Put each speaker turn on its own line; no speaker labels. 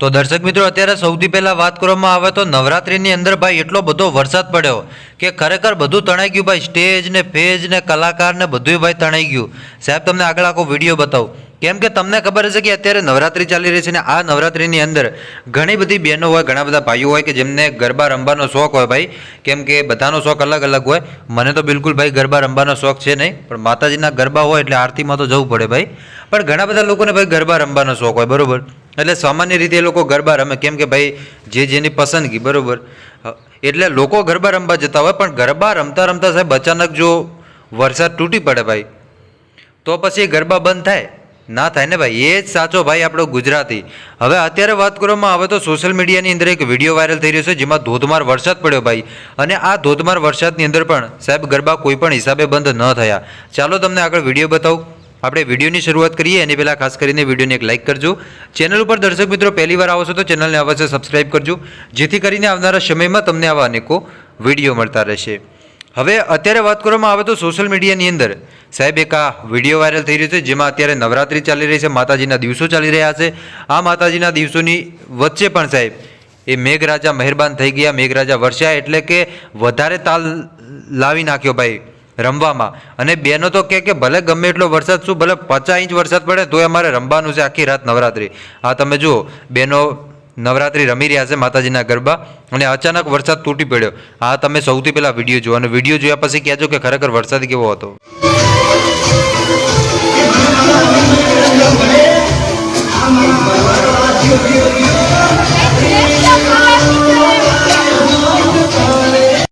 તો દર્શક મિત્રો, અત્યારે સૌથી પહેલાં વાત કરવામાં આવે તો નવરાત્રિની અંદર ભાઈ એટલો બધો વરસાદ પડ્યો કે ખરેખર બધું તણાઈ ગયું ભાઈ. સ્ટેજ ને ફેજ ને કલાકાર ને બધું ભાઈ તણાઈ ગયું. સાહેબ, તમને આગળ આખો વીડિયો બતાવું. કેમ કે તમને ખબર હશે કે અત્યારે નવરાત્રિ ચાલી રહી છે ને આ નવરાત્રિની અંદર ઘણી બધી બહેનો હોય, ઘણા બધા ભાઈઓ હોય કે જેમને ગરબા રમવાનો શોખ હોય ભાઈ. કેમ કે બધાનો શોખ અલગ અલગ હોય. મને તો બિલકુલ ભાઈ ગરબા રમવાનો શોખ છે નહીં, પણ માતાજીના ગરબા હોય એટલે આરતીમાં તો જવું પડે ભાઈ. પણ ઘણા બધા લોકોને ભાઈ ગરબા રમવાનો શોખ હોય, બરોબર. એટલે સામાન્ય રીતે એ લોકો ગરબા રમે. કેમ કે ભાઈ, જે જેની પસંદગી, બરોબર? એટલે લોકો ગરબા રમવા જતા હોય, પણ ગરબા રમતા રમતા સાહેબ, અચાનક જો વરસાદ તૂટી પડે ભાઈ, તો પછી ગરબા બંધ થાય. ના થાય ને ભાઈ, એ જ સાચો ભાઈ આપણો ગુજરાતી. હવે અત્યારે વાત કરવામાં આવે તો સોશિયલ મીડિયાની અંદર એક વીડિયો વાયરલ થઈ રહ્યો છે, જેમાં ધોધમાર વરસાદ પડ્યો ભાઈ. અને આ ધોધમાર વરસાદની અંદર પણ સાહેબ, ગરબા કોઈ પણ હિસાબે બંધ ન થયા. ચાલો તમને આગળ વીડિયો બતાવું. આપણે વિડીયોની શરૂઆત કરીએ, એની પહેલાં ખાસ કરીને વિડીયોને એક લાઇક કરજો. ચેનલ ઉપર દર્શક મિત્રો પહેલી વાર આવો છો તો ચેનલને અવશ્ય સબસ્ક્રાઇબ કરજો, જેથી કરીને આવનારા સમયમાં તમને આવા અનેકો વીડિયો મળતા રહેશે. હવે અત્યારે વાત કરવામાં આવે તો સોશિયલ મીડિયાની અંદર, સાહેબ, એક આ વીડિયો વાયરલ થઈ રહ્યો છે, જેમાં અત્યારે નવરાત્રિ ચાલી રહી છે, માતાજીના દિવસો ચાલી રહ્યા છે. આ માતાજીના દિવસોની વચ્ચે પણ સાહેબ, એ મેઘરાજા મહેરબાન થઈ ગયા, મેઘરાજા વર્ષા એટલે કે વધારે તાલ લાવી નાખ્યો ભાઈ. રમવામાં. અને બેનો તો કહે કે ભલે ગમે એટલો વરસાદ શું, ભલે પચાસ ઇંચ વરસાદ પડે તોય અમારે રમવાનું છે આખી રાત નવરાત્રિ. આ તમે જુઓ, બેનો નવરાત્રિ રમી રહ્યા છે માતાજીના ગરબા અને અચાનક વરસાદ તૂટી પડ્યો. આ તમે સૌથી પહેલાં વીડિયો જુઓ અને વીડિયો જોયા પછી કહેજો કે ખરેખર વરસાદ કેવો હતો.
Thank